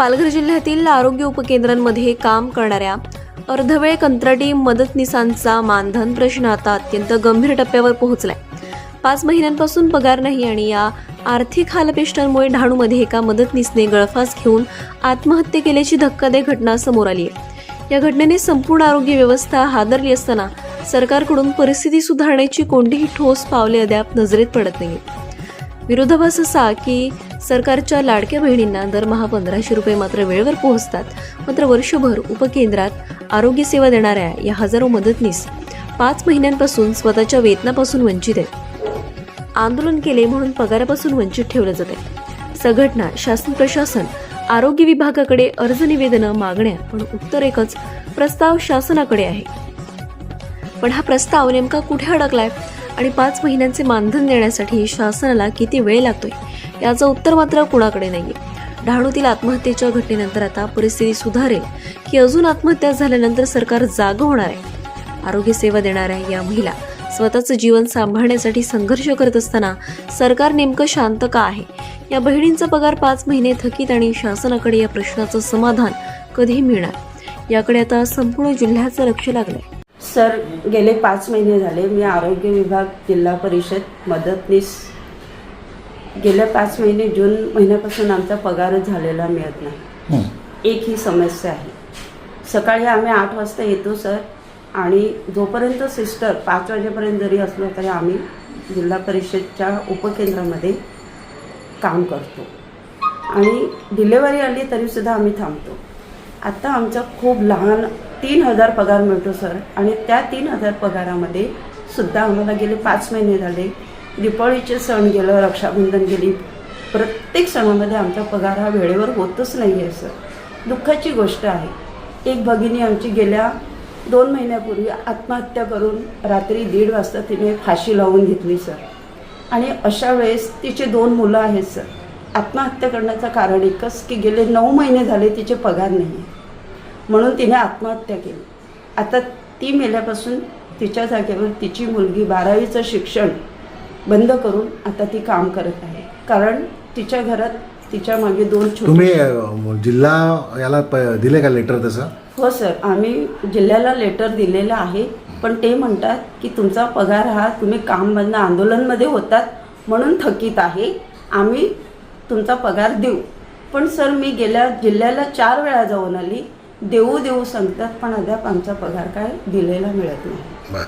पालघर जिल्ह्यातील आरोग्य उपकेंद्रांमध्ये काम करणाऱ्या अर्धवेळ कंत्राटी मदतनीसांचा मानधन प्रश्न आता अत्यंत गंभीर टप्प्यावर पोहोचलाय. पाच महिन्यांपासून पगार नाही आणि या आर्थिक हालपेष्टांमुळे डहाणूमध्ये एका मदतनीसने गळफास घेऊन आत्महत्या केल्याची धक्कादायक घटना समोर आली आहे. या घटनेने संपूर्ण आरोग्य व्यवस्था हादरली असताना सरकारकडून परिस्थिती सुधारण्याची कोणतीही ठोस पावले अद्याप नजरेत पडत नाही विरोधाभास असा की सरकारच्या लाडक्या बहिणींना दरमहा पंधराशे रुपये मात्र वेळेवर पोहोचतात. मात्र वर्षभर उपकेंद्रात आरोग्य सेवा देणाऱ्या या हजारो मदतनीस पाच महिन्यांपासून स्वतःच्या वेतनापासून वंचित आहेत. आंदोलन केले म्हणून पगारापासून वंचित ठेवलं जाते संघटना शासन प्रशासन आरोग्य विभागाकडे अर्ज निवेदनं मागण्या पण उत्तर एकच प्रस्ताव शासनाकडे आहे. पण हा प्रस्ताव नेमका कुठे अडकलाय? आणि पाच महिन्यांचे मानधन देण्यासाठी शासनाला किती वेळ लागतोय? याचं उत्तर मात्र कुणाकडे नाहीये. डहाणूतील आत्महत्येच्या घटनेनंतर आता परिस्थिती सुधारेल की अजून आत्महत्या झाल्यानंतर सरकार जागं होणार आहे? आरोग्य सेवा देणाऱ्या या महिला स्वतःचं जीवन सांभाळण्यासाठी संघर्ष करत असताना सरकार नेमकं शांत का आहे? या बहिणींचा पगार पाच महिने थकीत आणि शासनाकडे या प्रश्नाचं समाधान कधी मिळणार? याकडे आता संपूर्ण जिल्ह्याचं लक्ष लागलंय. सर गेले पाच महिने झाले मी आरोग्य विभाग जिल्हा परिषद मदतनीस गेल्या पाच महिने जून महिन्यापासून आमचा पगारच झालेला मिळत नाही. एक ही समस्या आहे. सकाळी आम्ही आठ वाजता येतो सर. आणि जोपर्यंत सिस्टर पाच वाजेपर्यंत जरी असलो तरी आम्ही जिल्हा परिषदच्या उपकेंद्रामध्ये काम करतो. आणि डिलेवरी आली तरीसुद्धा आम्ही थांबतो. आता आमचा खूप लहान तीन हजार पगार मिळतो सर. आणि त्या तीन हजार पगारामध्ये सुद्धा आम्हाला गेले पाच महिने झाले. दिपाळीचे सण गेलं रक्षाबंधन गेली प्रत्येक सणामध्ये आमचा पगार हा वेळेवर होतच नाही आहे सर दुःखाची गोष्ट आहे. एक भगिनी आमची गेल्या दोन महिन्यापूर्वी आत्महत्या करून रात्री दीड वाजता तिने फाशी लावून घेतली सर. आणि अशा वेळेस तिचे दोन मुलं आहेत सर. आत्महत्या करण्याचं कारण एकच की गेले नऊ महिने झाले तिचे पगार नाही आहे म्हणून तिने आत्महत्या केली. आता ती मेल्यापासून तिच्या जागेवर तिची मुलगी बारावीचं शिक्षण बंद करून आता ती काम करत आहे. कारण तिच्या घरात तिच्यामागे दोन छोटे तुम्ही अ, जिल्हा याला प दिले का लेटर तसं? हो सर आम्ही जिल्ह्याला लेटर दिलेलं आहे. पण ते म्हणतात की तुमचा पगार हा तुम्ही काम बंद आंदोलनमध्ये होतात म्हणून थकीत आहे. आम्ही तुमचा पगार देऊ. पण सर मी गेल्या जिल्ह्याला चार वेळा जाऊन आली. देऊ देऊ सांगतात पण अद्याप आमचा पगार काय दिलेला मिळत नाही. बरं.